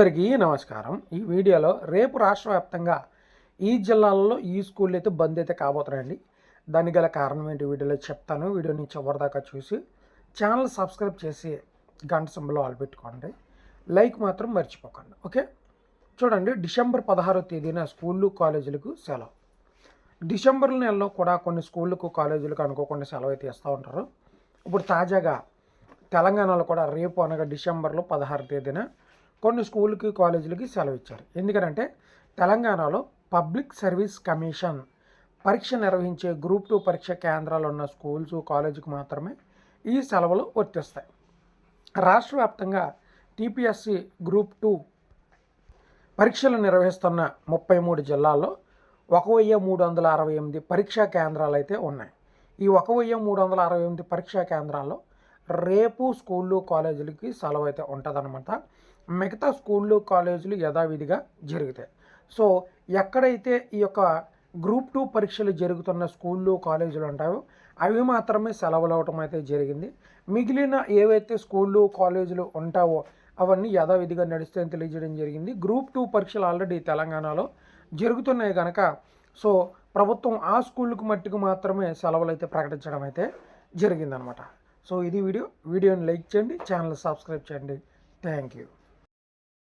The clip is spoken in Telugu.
అందరికీ నమస్కారం. ఈ వీడియోలో రేపు రాష్ట్ర వ్యాప్తంగా ఈ జిల్లాలలో ఈ స్కూళ్ళు అయితే బంద్ అయితే కాబోతున్నాయండి. దానికి గల కారణం ఏంటి వీడియోలో చెప్తాను. వీడియోని చివరిదాకా చూసి ఛానల్ సబ్స్క్రైబ్ చేసి గంట సింబల్ ఆల్ పెట్టుకోండి. లైక్ మాత్రం మర్చిపోకండి. ఓకే? చూడండి డిసెంబర్ పదహారో తేదీన స్కూళ్ళు కాలేజీలకు సెలవు. డిసెంబర్ నెలలో కూడా కొన్ని స్కూళ్ళకు కాలేజీలకు అనుకోకుండా సెలవు అయితే ఇస్తూ ఉంటారు. ఇప్పుడు తాజాగా తెలంగాణలో కూడా రేపు అనగా డిసెంబర్లో పదహారు తేదీన కొన్ని స్కూల్కి కాలేజీలకి సెలవు ఇచ్చారు ఎందుకంటే తెలంగాణలో పబ్లిక్ సర్వీస్ కమిషన్ పరీక్ష నిర్వహించే గ్రూప్ టూ పరీక్ష కేంద్రాలు ఉన్న స్కూల్స్ కాలేజీకి మాత్రమే ఈ సెలవులు వర్తిస్తాయి రాష్ట్ర వ్యాప్తంగా టీపీఎస్సి గ్రూప్ టూ పరీక్షలు నిర్వహిస్తున్న ముప్పై మూడు జిల్లాల్లో ఒక వెయ్యి మూడు వందల అరవై ఎనిమిది పరీక్షా కేంద్రాలు అయితే ఉన్నాయి. ఈ ఒక వెయ్యి మూడు వందల అరవై ఎనిమిది పరీక్షా కేంద్రాల్లో రేపు స్కూళ్ళు కాలేజీలకి సెలవు అయితే ఉంటుందన్నమాట. మిగతా స్కూళ్ళు కాలేజీలు యథావిధిగా జరుగుతాయి. సో ఎక్కడైతే ఈ యొక్క గ్రూప్ టూ పరీక్షలు జరుగుతున్న స్కూళ్ళు కాలేజీలు ఉంటాయో అవి మాత్రమే సెలవులు అవటం అయితే జరిగింది. మిగిలిన ఏవైతే స్కూళ్ళు కాలేజీలు ఉంటావో అవన్నీ యథావిధిగా నడుస్తాయని తెలియజేయడం జరిగింది. గ్రూప్ టూ పరీక్షలు ఆల్రెడీ తెలంగాణలో జరుగుతున్నాయి కనుక సో ప్రభుత్వం ఆ స్కూళ్ళకు మట్టుకు మాత్రమే సెలవులు అయితే ప్రకటించడం అయితే జరిగిందనమాట. సో ఇది వీడియో. వీడియోని లైక్ చేయండి ఛానల్ సబ్స్క్రైబ్ చేయండి. Thank you.